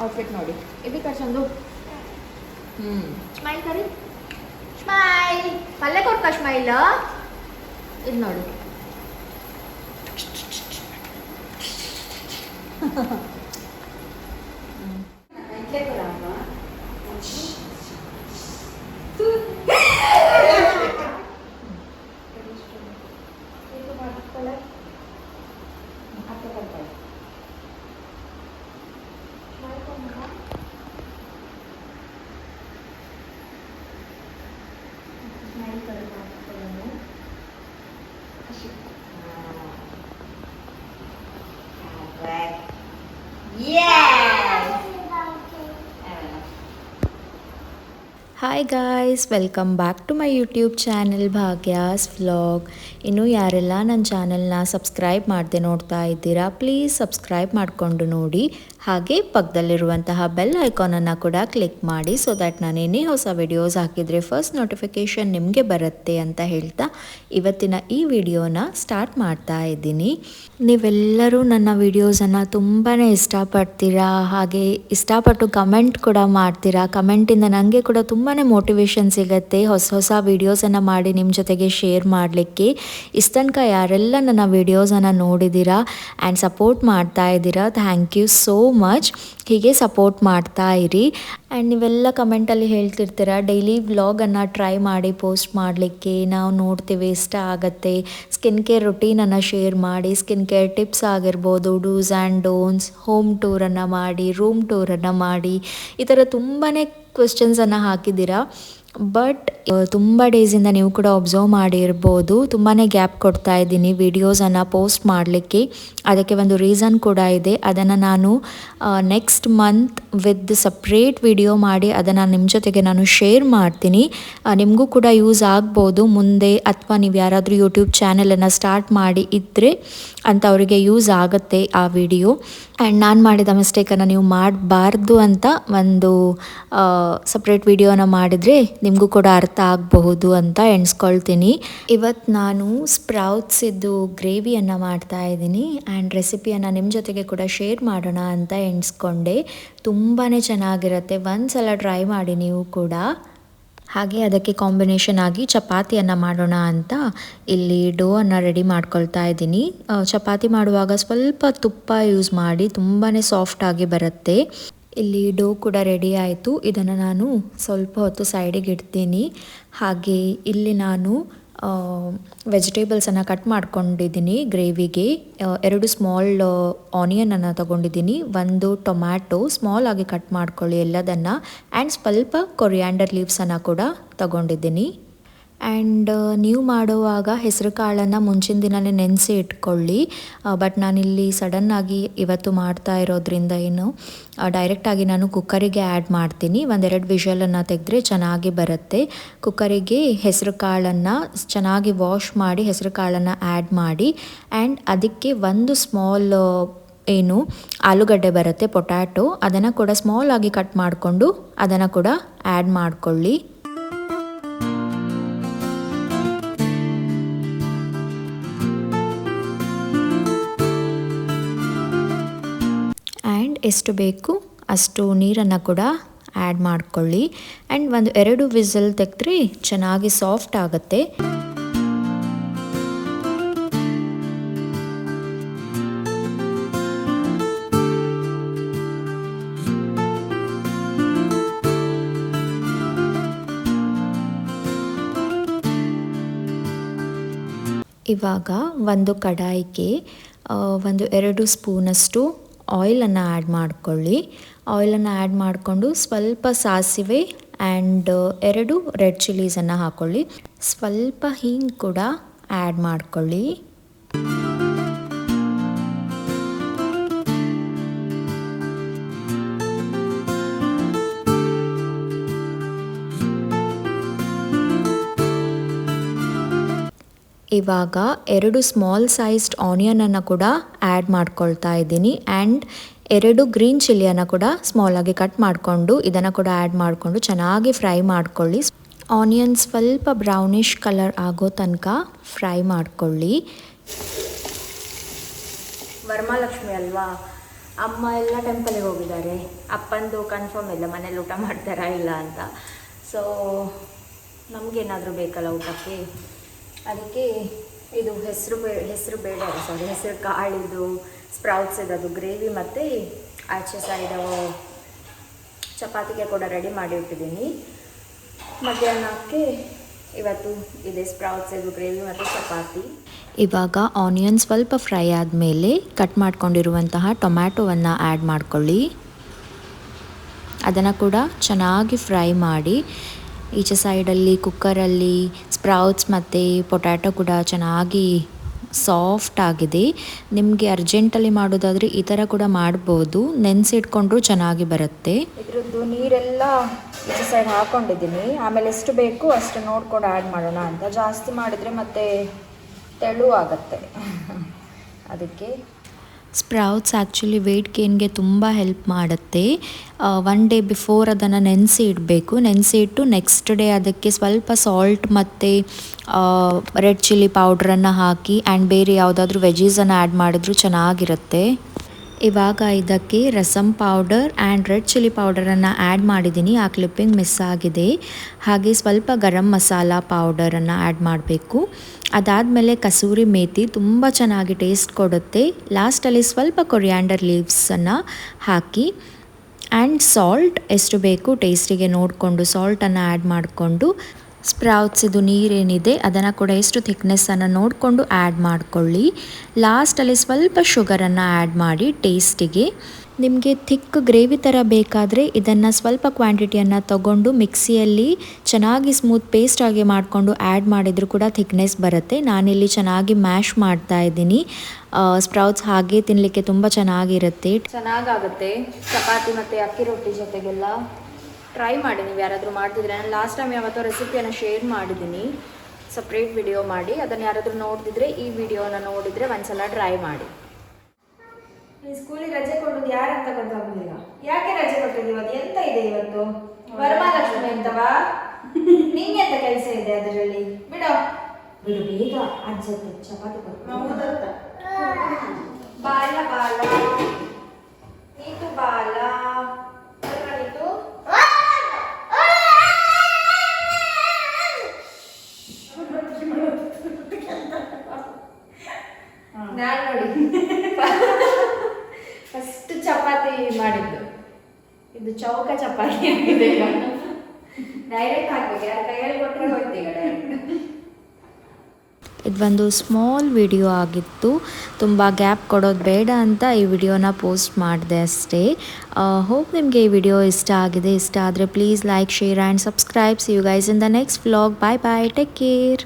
Outfit ನೋಡಿ. ಇದಕ್ಕೆ ಚಂದು? ಹ್ಞೂ ಸ್ಮೈಲ್ ಕರಿ. ಸ್ಮೈಲ್ ಪಲ್ಲೆ ಕೊಡ್ಕ ಸ್ಮೈಲ್ ಇದು ನೋಡಿ. Hi guys welcome back to my YouTube channel Bhagya's vlog ಇನ್ನೂ ಯಾರೆಲ್ಲ ನನ್ನ ಚಾನೆಲ್ನ ಸಬ್ಸ್ಕ್ರೈಬ್ ಮಾಡದೆ ನೋಡ್ತಾ ಇದ್ದೀರಾ ಪ್ಲೀಸ್ ಸಬ್ಸ್ಕ್ರೈಬ್ ಮಾಡಿಕೊಂಡು ನೋಡಿ. ಹಾಗೆ ಪಕ್ಕದಲ್ಲಿರುವಂತಹ ಬೆಲ್ ಐಕಾನನ್ನು ಕೂಡ ಕ್ಲಿಕ್ ಮಾಡಿ ಸೊ ದ್ಯಾಟ್ ನಾನು ಏನೇ ಹೊಸ ವಿಡಿಯೋಸ್ ಹಾಕಿದರೆ ಫಸ್ಟ್ ನೋಟಿಫಿಕೇಷನ್ ನಿಮಗೆ ಬರುತ್ತೆ ಅಂತ ಹೇಳ್ತಾ ಇವತ್ತಿನ ಈ ವಿಡಿಯೋನ ಸ್ಟಾರ್ಟ್ ಮಾಡ್ತಾ ಇದ್ದೀನಿ. ನೀವೆಲ್ಲರೂ ನನ್ನ ವಿಡಿಯೋಸನ್ನು ತುಂಬಾ ಇಷ್ಟಪಡ್ತೀರಾ? ಹಾಗೆ ಇಷ್ಟಪಟ್ಟು ಕಮೆಂಟ್ ಕೂಡ ಮಾಡ್ತೀರಾ? ಕಮೆಂಟಿಂದ ನನಗೆ ಕೂಡ ತುಂಬಾ ಮೋಟಿವೇಶನ್ ಸಿಗುತ್ತೆ ಹೊಸ ಹೊಸ ವಿಡಿಯೋಸನ್ನು ಮಾಡಿ ನಿಮ್ಮ ಜೊತೆಗೆ ಶೇರ್ ಮಾಡಲಿಕ್ಕೆ. ಇಷ್ಟನಕ ಯಾರೆಲ್ಲ ನನ್ನ ವಿಡಿಯೋಸನ್ನು ನೋಡಿದ್ದೀರಾ ಆ್ಯಂಡ್ ಸಪೋರ್ಟ್ ಮಾಡ್ತಾ ಇದ್ದೀರಾ ಥ್ಯಾಂಕ್ ಯು ಸೋ ಮಚ್ ಹೀಗೆ ಸಪೋರ್ಟ್ ಮಾಡ್ತಾ ಇರಿ. ಆ್ಯಂಡ್ ನೀವೆಲ್ಲ ಕಮೆಂಟಲ್ಲಿ ಹೇಳ್ತಿರ್ತೀರ ಡೈಲಿ ವ್ಲಾಗನ್ನು ಟ್ರೈ ಮಾಡಿ ಪೋಸ್ಟ್ ಮಾಡಲಿಕ್ಕೆ, ನಾವು ನೋಡ್ತೀವಿ ಇಷ್ಟ ಆಗುತ್ತೆ. ಸ್ಕಿನ್ ಕೇರ್ ರುಟೀನನ್ನು ಶೇರ್ ಮಾಡಿ ಸ್ಕಿನ್ ಕೇರ್ ಟಿಪ್ಸ್ ಆಗಿರ್ಬೋದು ಡೂಸ್ ಆ್ಯಂಡ್ ಡೋನ್ಸ್ ಹೋಮ್ ಟೂರನ್ನು ಮಾಡಿ ರೂಮ್ ಟೂರನ್ನು ಮಾಡಿ, ಈ ಥರ ತುಂಬಾ ಕ್ವೆಶನ್ಸನ್ನು ಹಾಕಿದ್ದೀರಾ. ಬಟ್ ತುಂಬ ಡೇಸಿಂದ ನೀವು ಕೂಡ ಒಬ್ಸರ್ವ್ ಮಾಡಿರ್ಬೋದು. ತುಂಬಾ ಗ್ಯಾಪ್ ಕೊಡ್ತಾ ಇದ್ದೀನಿ ವಿಡಿಯೋಸನ್ನು ಪೋಸ್ಟ್ ಮಾಡಲಿಕ್ಕೆ. ಅದಕ್ಕೆ ಒಂದು ರೀಸನ್ ಕೂಡ ಇದೆ. ಅದನ್ನು ನಾನು next month with separate video ಮಾಡಿ ಅದನ್ನು ನಿಮ್ಮ ಜೊತೆಗೆ ನಾನು ಶೇರ್ ಮಾಡ್ತೀನಿ. ನಿಮಗೂ ಕೂಡ ಯೂಸ್ ಆಗ್ಬೋದು. ಮುಂದೆ ಅಥವಾ ನೀವು ಯಾರಾದರೂ ಯೂಟ್ಯೂಬ್ ಚಾನಲನ್ನು ಸ್ಟಾರ್ಟ್ ಮಾಡಿ ಇದ್ದರೆ ಅಂತ ಅವರಿಗೆ ಯೂಸ್ ಆಗುತ್ತೆ ಆ ವಿಡಿಯೋ ಆ್ಯಂಡ್ ನಾನು ಮಾಡಿದ ಮಿಸ್ಟೇಕನ್ನು ನೀವು ಮಾಡಬಾರ್ದು ಅಂತ ಒಂದು ಸಪ್ರೇಟ್ ವಿಡಿಯೋನ ಮಾಡಿದರೆ ನಿಮಗೂ ಕೂಡ ಅರ್ಥ ಆಗಬಹುದು ಅಂತ ಎಣಿಸ್ಕೊಳ್ತೀನಿ. ಇವತ್ತು ನಾನು ಸ್ಪ್ರೌಟ್ಸ್ ಇದ್ದು ಗ್ರೇವಿಯನ್ನು ಮಾಡ್ತಾ ಇದ್ದೀನಿ ಆ್ಯಂಡ್ ರೆಸಿಪಿಯನ್ನು ನಿಮ್ಮ ಜೊತೆಗೆ ಕೂಡ ಶೇರ್ ಮಾಡೋಣ ಅಂತ ಎಣಿಸ್ಕೊಂಡೆ. ತುಂಬಾ ಚೆನ್ನಾಗಿರುತ್ತೆ. ಒಂದ್ಸಲ ಟ್ರೈ ಮಾಡಿ ನೀವು ಕೂಡ. ಹಾಗೆ ಅದಕ್ಕೆ ಕಾಂಬಿನೇಷನ್ ಆಗಿ ಚಪಾತಿಯನ್ನು ಮಾಡೋಣ ಅಂತ ಇಲ್ಲಿ ಡೋ ಅನ್ನು ರೆಡಿ ಮಾಡ್ಕೊಳ್ತಾ ಇದ್ದೀನಿ. ಚಪಾತಿ ಮಾಡುವಾಗ ಸ್ವಲ್ಪ ತುಪ್ಪ ಯೂಸ್ ಮಾಡಿ ತುಂಬಾ ಸಾಫ್ಟಾಗಿ ಬರುತ್ತೆ. ಇಲ್ಲಿ ಡೋ ಕೂಡ ರೆಡಿ ಆಯಿತು. ಇದನ್ನು ನಾನು ಸ್ವಲ್ಪ ಹೊತ್ತು ಸೈಡಿಗೆ ಇಡ್ತೀನಿ. ಹಾಗೆ ಇಲ್ಲಿ ನಾನು ವೆಜಿಟೇಬಲ್ಸನ್ನು ಕಟ್ ಮಾಡ್ಕೊಂಡಿದ್ದೀನಿ ಗ್ರೇವಿಗೆ. ಎರಡು ಸ್ಮಾಲ್ ಆನಿಯನನ್ನು ತಗೊಂಡಿದ್ದೀನಿ. ಒಂದು ಟೊಮ್ಯಾಟೊ ಸ್ಮಾಲ್ ಆಗಿ ಕಟ್ ಮಾಡ್ಕೊಳ್ಳಿ ಎಲ್ಲದನ್ನು. ಆ್ಯಂಡ್ ಸ್ವಲ್ಪ ಕೊರಿಯಾಂಡರ್ ಲೀವ್ಸನ್ನು ಕೂಡ ತಗೊಂಡಿದ್ದೀನಿ. ಆ್ಯಂಡ್ ನೀವು ಮಾಡುವಾಗ ಹೆಸರು ಕಾಳನ್ನು ಮುಂಚಿನ ದಿನವೇ ನೆನೆಸಿ ಇಟ್ಕೊಳ್ಳಿ. ಬಟ್ ನಾನಿಲ್ಲಿ ಸಡನ್ನಾಗಿ ಇವತ್ತು ಮಾಡ್ತಾ ಇರೋದ್ರಿಂದ ಏನು ಡೈರೆಕ್ಟಾಗಿ ನಾನು ಕುಕ್ಕರಿಗೆ ಆ್ಯಡ್ ಮಾಡ್ತೀನಿ. ಒಂದೆರಡು ವಿಷಲನ್ನು ತೆಗೆದ್ರೆ ಚೆನ್ನಾಗಿ ಬರುತ್ತೆ. ಕುಕ್ಕರಿಗೆ ಹೆಸರು ಕಾಳನ್ನು ಚೆನ್ನಾಗಿ ವಾಶ್ ಮಾಡಿ ಹೆಸರು ಕಾಳನ್ನು ಆ್ಯಡ್ ಮಾಡಿ. ಆ್ಯಂಡ್ ಅದಕ್ಕೆ ಒಂದು ಸ್ಮಾಲ್ ಏನು, ಆಲೂಗಡ್ಡೆ ಬರುತ್ತೆ ಪೊಟ್ಯಾಟೊ ಅದನ್ನು ಕೂಡ ಸ್ಮಾಲ್ ಆಗಿ ಕಟ್ ಮಾಡಿಕೊಂಡು ಅದನ್ನು ಕೂಡ ಆ್ಯಡ್ ಮಾಡಿಕೊಳ್ಳಿ. ಎಷ್ಟು ಬೇಕು ಅಷ್ಟು ನೀರನ್ನು ಕೂಡ ಆ್ಯಡ್ ಮಾಡ್ಕೊಳ್ಳಿ. ಆ್ಯಂಡ್ ಒಂದು ಎರಡು ವಿಸಲ್ ತೆಗೆದ್ರೆ ಚೆನ್ನಾಗಿ ಸಾಫ್ಟ್ ಆಗುತ್ತೆ. ಇವಾಗ ಒಂದು ಕಡಾಯಿಗೆ ಒಂದು ಎರಡು ಸ್ಪೂನಷ್ಟು ಆಯಿಲನ್ನು ಆ್ಯಡ್ ಮಾಡ್ಕೊಳ್ಳಿ. ಆಯಿಲನ್ನು ಆ್ಯಡ್ ಮಾಡಿಕೊಂಡು ಸ್ವಲ್ಪ ಸಾಸಿವೆ ಆ್ಯಂಡ್ ಎರಡು ರೆಡ್ ಚಿಲ್ಲೀಸನ್ನು ಹಾಕ್ಕೊಳ್ಳಿ ಸ್ವಲ್ಪ ಹಿಂಗೆ ಕೂಡ ಆ್ಯಡ್ ಮಾಡ್ಕೊಳ್ಳಿ. ಇವಾಗ ಎರಡು ಸ್ಮಾಲ್ ಸೈಜ್ಡ್ ಆನಿಯನನ್ನು ಕೂಡ ಆ್ಯಡ್ ಮಾಡ್ಕೊಳ್ತಾ ಇದ್ದೀನಿ ಆ್ಯಂಡ್ ಎರಡು ಗ್ರೀನ್ ಚಿಲ್ಲಿಯನ್ನು ಕೂಡ ಸ್ಮಾಲ್ ಆಗಿ ಕಟ್ ಮಾಡಿಕೊಂಡು ಇದನ್ನು ಕೂಡ ಆ್ಯಡ್ ಮಾಡಿಕೊಂಡು ಚೆನ್ನಾಗಿ ಫ್ರೈ ಮಾಡ್ಕೊಳ್ಳಿ. ಆನಿಯನ್ ಸ್ವಲ್ಪ ಬ್ರೌನಿಷ್ ಕಲರ್ ಆಗೋ ತನಕ ಫ್ರೈ ಮಾಡ್ಕೊಳ್ಳಿ. ವರಮಹಾಲಕ್ಷ್ಮಿ ಅಲ್ವಾ? ಅಮ್ಮ ಎಲ್ಲ ಟೆಂಪಲಿಗೆ ಹೋಗಿದ್ದಾರೆ. ಅಪ್ಪಂದು ಕನ್ಫರ್ಮ್ ಇಲ್ಲ, ಮನೇಲಿ ಊಟ ಮಾಡ್ತಾರಾ ಇಲ್ಲ ಅಂತ. ಸೊ ನಮಗೇನಾದರೂ ಬೇಕಲ್ಲ ಊಟಕ್ಕೆ? ಅದಕ್ಕೆ ಇದು ಹೆಸರು ಬೇ, ಹೆಸರು ಬೇಳೆ ಸಾರಿ ಹೆಸರು ಕಾಳಿದು ಸ್ಪ್ರೌಟ್ಸ್ ಇರೋದು ಗ್ರೇವಿ ಮತ್ತು ಆಚೆ ಸೈಡ್ ಚಪಾತಿಗೆ ಕೂಡ ರೆಡಿ ಮಾಡಿ ಇಟ್ಟಿದ್ದೀನಿ. ಮಧ್ಯಾಹ್ನಕ್ಕೆ ಇವತ್ತು ಇದೆ ಸ್ಪ್ರೌಟ್ಸ್ ಇದು ಗ್ರೇವಿ ಮತ್ತು ಚಪಾತಿ. ಇವಾಗ ಆನಿಯನ್ ಸ್ವಲ್ಪ ಫ್ರೈ ಆದಮೇಲೆ ಕಟ್ ಮಾಡ್ಕೊಂಡಿರುವಂತಹ ಟೊಮ್ಯಾಟೊವನ್ನು ಆ್ಯಡ್ ಮಾಡ್ಕೊಳ್ಳಿ. ಅದನ್ನು ಕೂಡ ಚೆನ್ನಾಗಿ ಫ್ರೈ ಮಾಡಿ ಈಚೆ ಸೈಡಲ್ಲಿ ಕುಕ್ಕರಲ್ಲಿ ಸ್ಪ್ರೌಟ್ಸ್ ಮತ್ತು ಪೊಟ್ಯಾಟೊ ಕೂಡ ಚೆನ್ನಾಗಿ ಸಾಫ್ಟ್ ಆಗಿದೆ. ನಿಮಗೆ ಅರ್ಜೆಂಟಲ್ಲಿ ಮಾಡೋದಾದರೆ ಈ ಥರ ಕೂಡ ಮಾಡ್ಬೋದು. ನೆನೆಸಿಟ್ಕೊಂಡ್ರೂ ಚೆನ್ನಾಗಿ ಬರುತ್ತೆ. ಇದರದ್ದು ನೀರೆಲ್ಲ ಈಚೆ ಸೈಡ್ ಹಾಕೊಂಡಿದ್ದೀನಿ. ಆಮೇಲೆ ಎಷ್ಟು ಬೇಕು ಅಷ್ಟು ನೋಡ್ಕೊಂಡು ಆ್ಯಡ್ ಮಾಡೋಣ ಅಂತ. ಜಾಸ್ತಿ ಮಾಡಿದರೆ ಮತ್ತೆ ತೆಳು ಆಗುತ್ತೆ ಅದಕ್ಕೆ ಸ್ಪ್ರೌಟ್ಸ್ ಆ್ಯಕ್ಚುಲಿ ವೆಯ್ಟ್ ಗೇನ್ಗೆ ತುಂಬ ಹೆಲ್ಪ್ ಮಾಡುತ್ತೆ. ಒನ್ ಡೇ ಬಿಫೋರ್ ಅದನ್ನು ನೆನೆಸಿ ಇಡಬೇಕು. ನೆನೆಸಿ ಇಟ್ಟು ನೆಕ್ಸ್ಟ್ ಡೇ ಅದಕ್ಕೆ ಸ್ವಲ್ಪ ಸಾಲ್ಟ್ ಮತ್ತು ರೆಡ್ ಚಿಲ್ಲಿ ಪೌಡ್ರನ್ನು ಹಾಕಿ ಆ್ಯಂಡ್ ಬೇರೆ ಯಾವುದಾದ್ರೂ ವೆಜೀಸನ್ನು ಆ್ಯಡ್ ಮಾಡಿದ್ರೂ ಚೆನ್ನಾಗಿರುತ್ತೆ. ಇವಾಗ ಇದಕ್ಕೆ rasam powder and red chilli ಪೌಡರನ್ನು add ಮಾಡಿದ್ದೀನಿ. ಆ ಕ್ಲಿಪ್ಪಿಂಗ್ ಮಿಸ್ ಆಗಿದೆ. ಹಾಗೆ ಸ್ವಲ್ಪ ಗರಂ ಮಸಾಲ ಪೌಡರನ್ನು ಆ್ಯಡ್ ಮಾಡಬೇಕು. ಅದಾದಮೇಲೆ ಕಸೂರಿ ಮೇಥಿ ತುಂಬ ಚೆನ್ನಾಗಿ ಟೇಸ್ಟ್ ಕೊಡುತ್ತೆ. ಲಾಸ್ಟಲ್ಲಿ ಸ್ವಲ್ಪ ಕೊರಿಯಾಂಡರ್ ಲೀವ್ಸನ್ನು ಹಾಕಿ. ಆ್ಯಂಡ್ ಸಾಲ್ಟ್ ಎಷ್ಟು ಬೇಕು ಟೇಸ್ಟಿಗೆ ನೋಡಿಕೊಂಡು ಸಾಲ್ಟನ್ನು ಆ್ಯಡ್ ಮಾಡಿಕೊಂಡು ಸ್ಪ್ರೌಟ್ಸ್ ಇದು ನೀರೇನಿದೆ, ಅದನ್ನು ಕೂಡ ಎಷ್ಟು ಥಿಕ್ನೆಸ್ಸನ್ನು ನೋಡಿಕೊಂಡು ಆ್ಯಡ್ ಮಾಡಿಕೊಳ್ಳಿ. ಲಾಸ್ಟಲ್ಲಿ ಸ್ವಲ್ಪ ಶುಗರನ್ನು ಆ್ಯಡ್ ಮಾಡಿ ಟೇಸ್ಟಿಗೆ ನಿಮಗೆ ಥಿಕ್ ಗ್ರೇವಿ ಥರ ಬೇಕಾದರೆ ಇದನ್ನು ಸ್ವಲ್ಪ ಕ್ವಾಂಟಿಟಿಯನ್ನು ತಗೊಂಡು ಮಿಕ್ಸಿಯಲ್ಲಿ ಚೆನ್ನಾಗಿ ಸ್ಮೂತ್ ಪೇಸ್ಟ್ ಆಗಿ ಮಾಡಿಕೊಂಡು ಆ್ಯಡ್ ಮಾಡಿದರೂ ಕೂಡ ಥಿಕ್ನೆಸ್ ಬರುತ್ತೆ. ನಾನಿಲ್ಲಿ ಚೆನ್ನಾಗಿ ಮ್ಯಾಶ್ ಮಾಡ್ತಾ ಇದ್ದೀನಿ. ಸ್ಪ್ರೌಟ್ಸ್ ಹಾಗೆ ತಿನ್ನಲಿಕ್ಕೆ ತುಂಬ ಚೆನ್ನಾಗಿರುತ್ತೆ. ಚೆನ್ನಾಗಾಗುತ್ತೆ. ಚಪಾತಿ ಮತ್ತು ಅಕ್ಕಿ ರೊಟ್ಟಿ ಜೊತೆಗೆಲ್ಲ. ಟ್ರೈ ಮಾಡಿ ನೀವು ಯಾರಾದರೂ ಮಾಡ್ತಿದ್ರೆ. ನಾನು ಲಾಸ್ಟ್ ಟೈಮ್ ಯಾವತ್ತೋ ರೆಸಿಪಿಯನ್ನು ಶೇರ್ ಮಾಡಿದ್ದೀನಿ ಸಪ್ರೇಟ್ ವಿಡಿಯೋ ಮಾಡಿ. ಅದನ್ನು ಯಾರಾದರೂ ನೋಡಿದ್ರೆ ಈ ವಿಡಿಯೋನ ನೋಡಿದರೆ ಒಂದ್ಸಲ ಟ್ರೈ ಮಾಡಿ. ಈ ಸ್ಕೂಲಿಗೆ ರಜೆ ಕೊಡೋದು ಅಂತ ಗೊತ್ತಾಗೋದಿಲ್ಲ ಯಾಕೆ ರಜೆ ಕೊಟ್ಟಿದ್ದೀವಿ ಅದು ಎಂತ ಇದೆ ಇವತ್ತು? ವರಮಹಾಲಕ್ಷ್ಮಿ ಅಂತವಾ ನಿಂಗೆ ಎಂತ ಕೆಲಸ ಇದೆ ಅದರಲ್ಲಿ? ಬಿಡೋ. ಬಿಡು ಬೇಗ. ಅಜ್ಜತ್ತೆ ಚಪಾತಿ ಕೊಟ್ಟು ಬಾಲ ಬಾಲ. ನೀತು ಬಾಲ. ನಾನು ನೋಡಿ ಫಸ್ಟ್ ಚಪಾತಿ ಮಾಡಿದ್ದು. ಇದು ಚೌಕ ಚಪಾತಿ ಆಗಿದೆ. ಡೈರೆಕ್ಟ್ ಹಾಕ್ಬೇಕು ಯಾರು ಕೈಯಲ್ಲಿ ಕೊಟ್ಟರೆ ಹೋಗ್ತೀವಿ ಈಗ ಒಂದು ಇದೊಂದು ಸ್ಮಾಲ್ ವಿಡಿಯೋ ಆಗಿತ್ತು. ತುಂಬ ಗ್ಯಾಪ್ ಕೊಡೋದು ಬೇಡ ಅಂತ ಈ ವಿಡಿಯೋನ ಪೋಸ್ಟ್ ಮಾಡಿದೆ ಅಷ್ಟೇ. ಹೋಪ್ ನಿಮಗೆ ಈ ವಿಡಿಯೋ ಇಷ್ಟ ಆಗಿದೆ. ಇಷ್ಟ ಆದರೆ please like share and subscribes you guys in the next vlog bye bye take care